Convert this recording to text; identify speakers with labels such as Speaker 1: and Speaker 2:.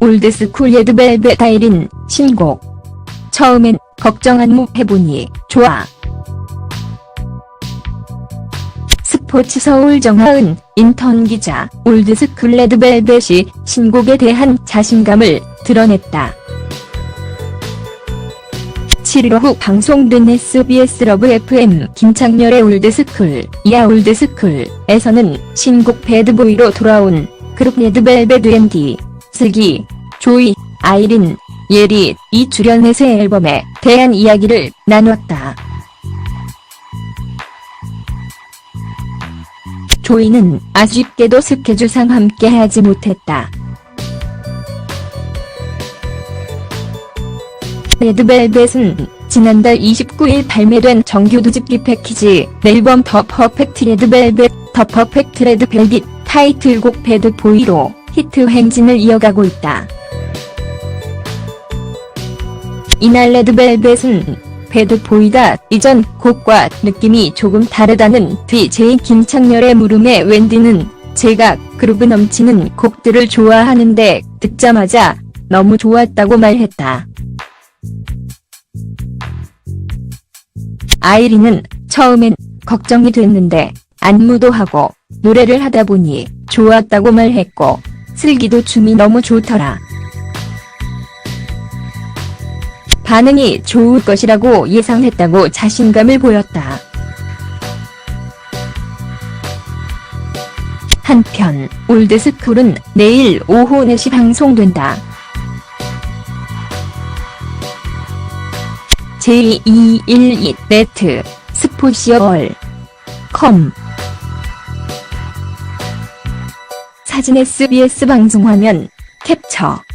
Speaker 1: 올드스쿨 레드벨벳 아이린 신곡. 처음엔 걱정 안무 해보니 좋아. 스포츠 서울 정하은 인턴 기자 올드스쿨 레드벨벳이 신곡에 대한 자신감을 드러냈다. 7일 오후 방송된 SBS 러브 FM 김창렬의 올드스쿨, 이야 올드스쿨에서는 신곡 배드보이로 돌아온 그룹 레드벨벳 앤 디, 슬기, 조이, 아이린, 예리 이 출연의 새 앨범에 대한 이야기를 나눴다. 조이는 아쉽게도 스케줄상 함께하지 못했다. 레드벨벳은 지난달 29일 발매된 정규 2집 패키지 앨범 더 퍼펙트 레드벨벳 더 퍼펙트 레드벨벳 타이틀곡 배드보이로 히트 행진을 이어가고 있다. 이날 레드벨벳은 배드 보이가 이전 곡과 느낌이 조금 다르다는 DJ 김창렬의 물음에 웬디는 제가 그루브 넘치는 곡들을 좋아하는데 듣자마자 너무 좋았다고 말했다. 아이린은 처음엔 걱정이 됐는데 안무도 하고 노래를 하다 보니 좋았다고 말했고 슬기도 춤이 너무 좋더라. 반응이 좋을 것이라고 예상했다고 자신감을 보였다. 한편 올드스쿨은 내일 오후 4시 방송된다. j212 네트 스포시어월 컴 사진 SBS 방송화면 캡처